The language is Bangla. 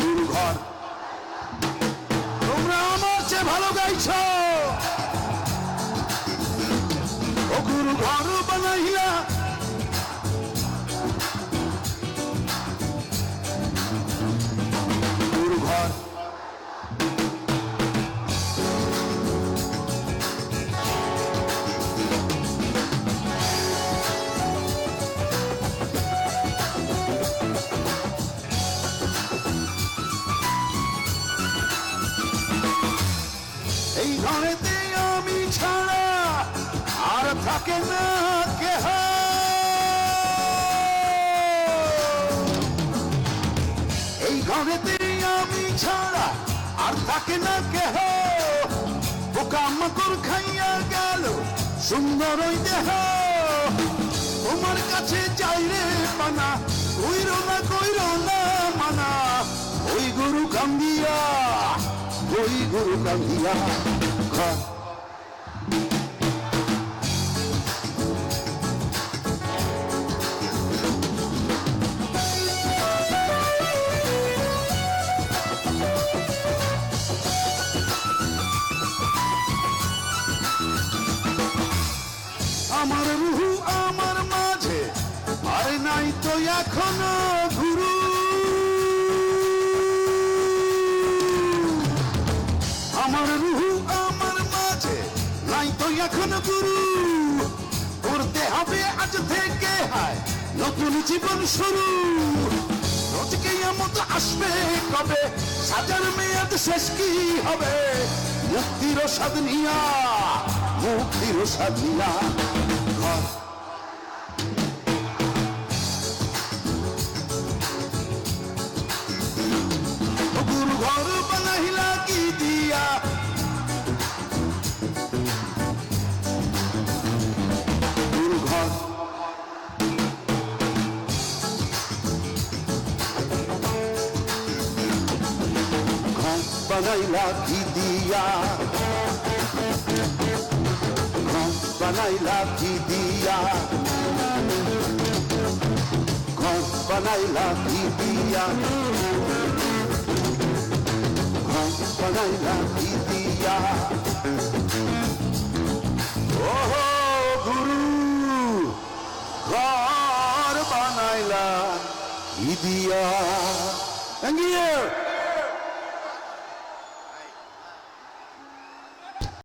গুরু ঘর তোমরা আমার চেয়ে ভালো গাইছ। ও গুরু ঘর বানাইলা। ঘরেতে আমি ছাড়া আর থাকে না কেহ। এই ঘরেতে আমি ছাড়া আর থাকে না কেহ। পোকা মাকড় খাইয়া গেল সুন্দর ওই দেহ। তোমার কাছে চাইলে পানা, কইর না কইর না মানা। ওই গুরু কান্দিয়া, ওই গুরু কান্দিয়া। আমার রুহু আমার মাঝে আর নাই তো এখনও এখনও গুরু করতে হবে আজ থেকে, হায়, নতুন জীবন শুরু। মতো আসবে কবে? সাজার মেয়াদ শেষ কি হবে? মুক্তির স্বাদ নিয়া, মুক্তির স্বাদ নিয়া। ঘর বানাইলা কি দিয়া? বানাইলা কি দিয়া? ঘর বানাইলা কি দিয়া? ঘর বানাইলা কি দিয়া? ঘর বানাইলা কি দিয়া? ওহো, গুরু! ঘর বানাইলা কি দিয়া? Thank you.